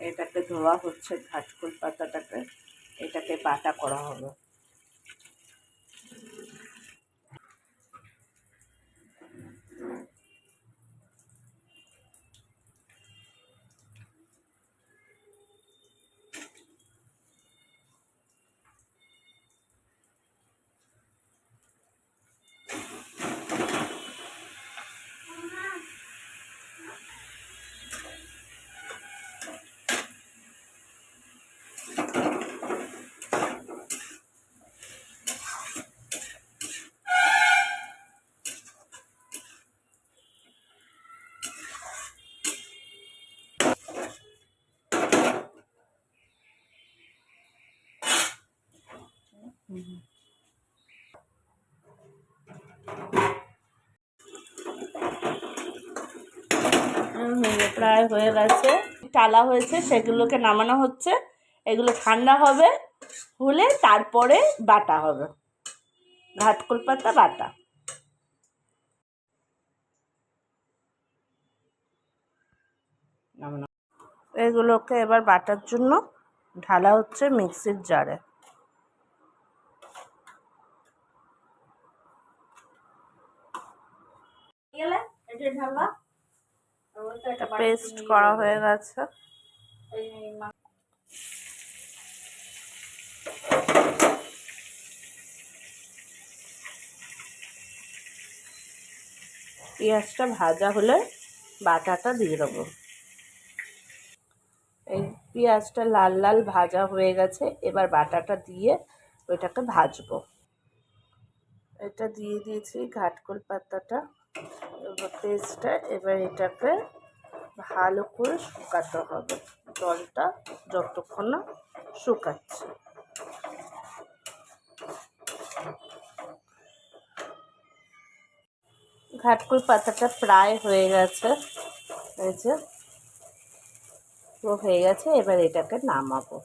এটাকে ধোয়া হচ্ছে ঘাটকুল পাতাটাকে এটাকে বাটা করা হবে প্রায় হয়ে গেছে। টালা হয়েছে, সেগুলোকে নামানো হচ্ছে। এগুলো ঠান্ডা হবে, হলে তারপরে বাটা হবে। ঘাটকুল পাতা, বাটা। এগুলোকে এবার বাটার জন্য ঢালা হচ্ছে মিক্সির জারে। পেস্ট করা হয়ে গেছে। পেঁয়াজটা ভাজা হলে বাটাটা দিয়ে দেবো। এই পেঁয়াজটা লাল লাল ভাজা হয়ে গেছে এবার বাটাটা দিয়ে ওইটাকে ভাজবো। এটা দিয়ে দিয়েছি ঘাটকোল পাতাটা। পেস্টটা, এবার এটাকে ভালো করে শুকাতে হবে। জলটা যতক্ষণ না শুকাচ্ছে। ঘাটকুল পাতাটা প্রায় হয়ে গেছে। এই যে হয়ে গেছে। এবার এটাকে নামাবো।